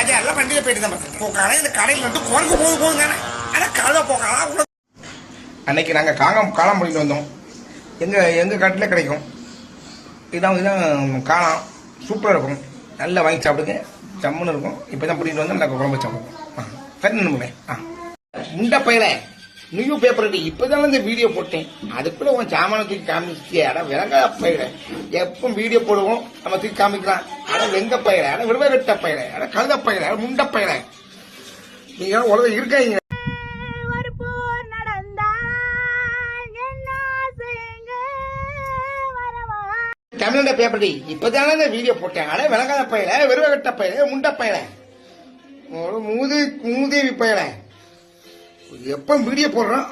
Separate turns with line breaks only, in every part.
ராஜா எல்லாம் வண்டியில் போயிட்டு தான் போக்கான இந்த கடையில் வந்து குரங்கு போக போகுங்க ஆனா கழுத போக்கலாம் அன்னைக்கு நாங்கள் காங்கம் காளான் பண்ணிட்டு வந்தோம். எங்கள் எங்கள் காட்டில் கிடைக்கும். இதான் இதுதான் காளான். சூப்பராக இருக்கும். நல்லா வாங்கி சாப்பிடுங்க. ஜம்முன்னு இருக்கும். இப்போ தான் பிடிக்கிட்டு வந்து நல்லா குழம்பு சாப்பிடுவோம். ஆ சரி நண்பர்களே ஆ. முண்டை பையல நியூ பேப்பர் அடி இப்பதான் இந்த வீடியோ போட்டேன். அதுக்குள்ள உன் சாமான தூக்கி காமிச்சிட்டியே? அட விலங்கா பயிர எப்பவும் வீடியோ போடுவோம். நம்ம தூக்கி காமிக்கலாம். அட வெங்க பயிர அட விடுவ வெட்ட பயிர அட கழுத பயிர அட முண்டை பயிர நீங்க உலகம் இருக்காங்க தமிழ்நாடு பேப்பர் டி இப்பதானே இந்த வீடியோ போட்டேன். அட விலங்காத பயிர விடுவ வெட்ட பயிர முண்டை ஒரு மூதி மூதேவி பயிர எப்ப வீடியோ போடுறோம்?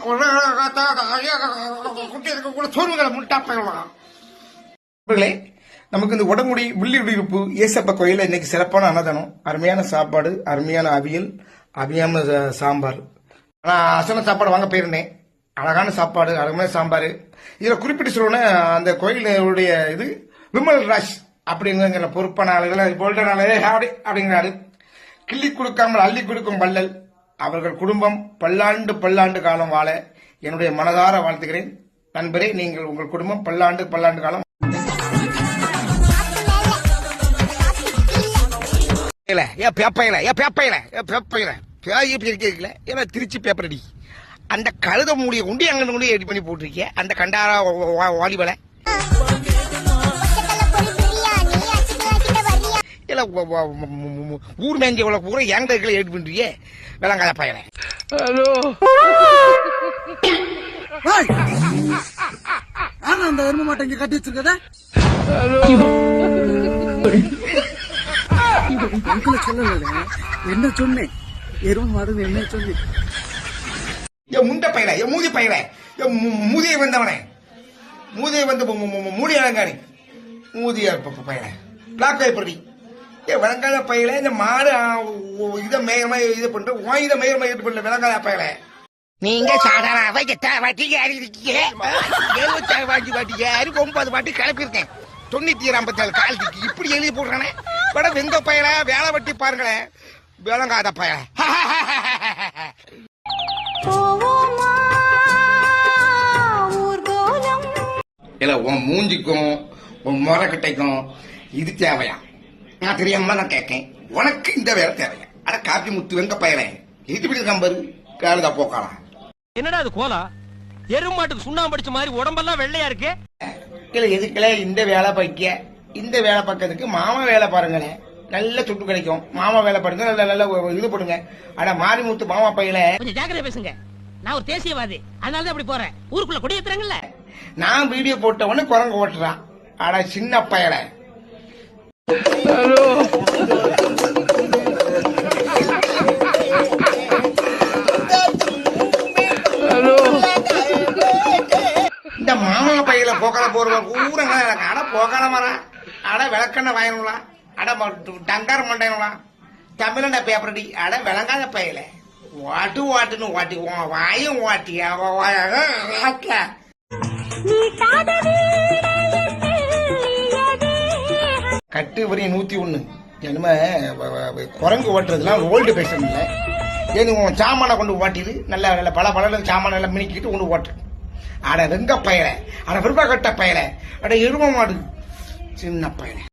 குட்டி இருக்க கூட சோறுகளை முட்டா நண்பர்களே நமக்கு இந்த உடம்புடி உள்ளி உடியிருப்பு ஏசப்ப கோயில இன்னைக்கு சிறப்பான அன்னதானம். அருமையான சாப்பாடு அருமையான அவியல் அருமையான சாம்பார். நான் அசன சாப்பாடு வாங்க போயிருந்தேன். அழகான சாப்பாடு அழகான சாம்பார். இதில் குறிப்பிட்டு சொல்லணும்னா அந்த கோயிலுடைய இது விமல் ராஜ் அப்படிங்கிற பொறுப்பான ஆளுகள் போல்டான ஆளு அப்படி அப்படிங்கிறாரு. கிள்ளி கொடுக்காமல் அள்ளி கொடுக்கும் வள்ளல். அவர்கள் குடும்பம் பல்லாண்டு பல்லாண்டு காலம் வாழ என்னுடைய மனதார வாழ்த்துகிறேன். நண்பரே நீங்கள் உங்கள் குடும்பம் பல்லாண்டு பல்லாண்டு காலம் ஏ பேப்பையில ஏ பேப்பையில ஏ பேப்பையில. பேய் இப்படி இருக்கீங்களே ஏன்னா திருச்சி பேப்பர் அடி. அந்த கழுத மூடிய உண்டி அங்க கொண்டு எடி பண்ணி போட்டிருக்கீங்க அந்த கண்டாரா வாலிபலை இல்ல ஊர் மேஞ்சி உள்ள பூரா எங்க இருக்கல எடி பண்றீங்க விளங்காத பையனை
ஆனா அந்த எரும மாட்டை இங்க கட்டி வச்சிருக்கத? உங்களை சொல்லல என்ன சொன்னேன் எரும மாடுன்னு என்ன சொன்னேன்
ஏ முண்ட பையல ஏ மூதி பையல ஏ மூதியை வந்தவனே மூதியை வந்து மூடி அலங்காரி மூதிய பையல பிளாக் பேப்பர் ஏ விளங்காத பையல இந்த மாடு இதை மேயமா இது பண்ற உன் இதை மேயமா இது பண்ணல விளங்காத பையல நீங்க சாதாரண எழுபத்தாறு வாட்டி அறுபது ஒன்பது வாட்டி கிளப்பியிருக்கேன். தொண்ணூத்தி ஐம்பத்தி ஏழு காலத்துக்கு இப்படி எழுதி போடுறானே. பட வெந்த பையல வேலை வெட்டி பாருங்களேன். விளங்காத பையல. இல்ல உன் மூஞ்சிக்கும் உன் முறக்கட்டைக்கும் இது தேவையா? நான் தெரியாம நான் கேட்கேன் உனக்கு இந்த வேலை தேவையா? அட காப்பி முத்து வெங்க பயலே. இது இப்படி நம்பர் காலுதா போக்கலாம்
என்னடா அது கோலா? எருமாட்டுக்கு சுண்ணாம்பு அடிச்ச மாதிரி உடம்பெல்லாம் வெள்ளையா இருக்கு?
இல்ல எதுக்குல இந்த வேலை பார்க்க இந்த வேலை பார்க்கறதுக்கு மாமா வேலை பாருங்களேன். நல்ல சுட்டு கிடைக்கும். மாமா வேலை பாருங்க நல்ல நல்ல இது பண்ணுங்க அட மாரிமுத்து மாமா பையல
கொஞ்சம் ஜாக்கிரதை பேசுங்க. நான் ஒரு தேசியவாதி. அதனால தான் அப்படி போறேன். ஊருக்குள்ள குடியேத்துறாங்கல்ல
நான் வீடியோ போட்டவொடனே குரங்கு ஓட்டுறான். அட சின்ன பயல இந்த மாமா பையில போக்கல போறவங்க ஊரங்க அட போக்கல மரம் அட விளக்கண்ண வாயணுங்களா அட டங்கார டங்கார் மண்டைங்களா தமிழண்ட பேப்பரடி அட. விளங்காத பையல. வாட்டு வாட்டுன்னு வாட்டி. வாயும் வாட்டி. அவ கட்டு வரி நூத்தி ஒண்ணு. என்னமே குரங்கு ஓட்டுறதுலாம் ஓல்டு பேஷன் இல்லை. ஏன்னு உன் சாமானை கொண்டு ஓட்டிது நல்ல நல்ல பல பல சாமான எல்லாம் மினிக்கிட்டு கொண்டு ஓட்டு. அட வெங்க பயலை. அட விருப்ப கட்ட பயலை. அட எரும மாடு. சின்ன பயல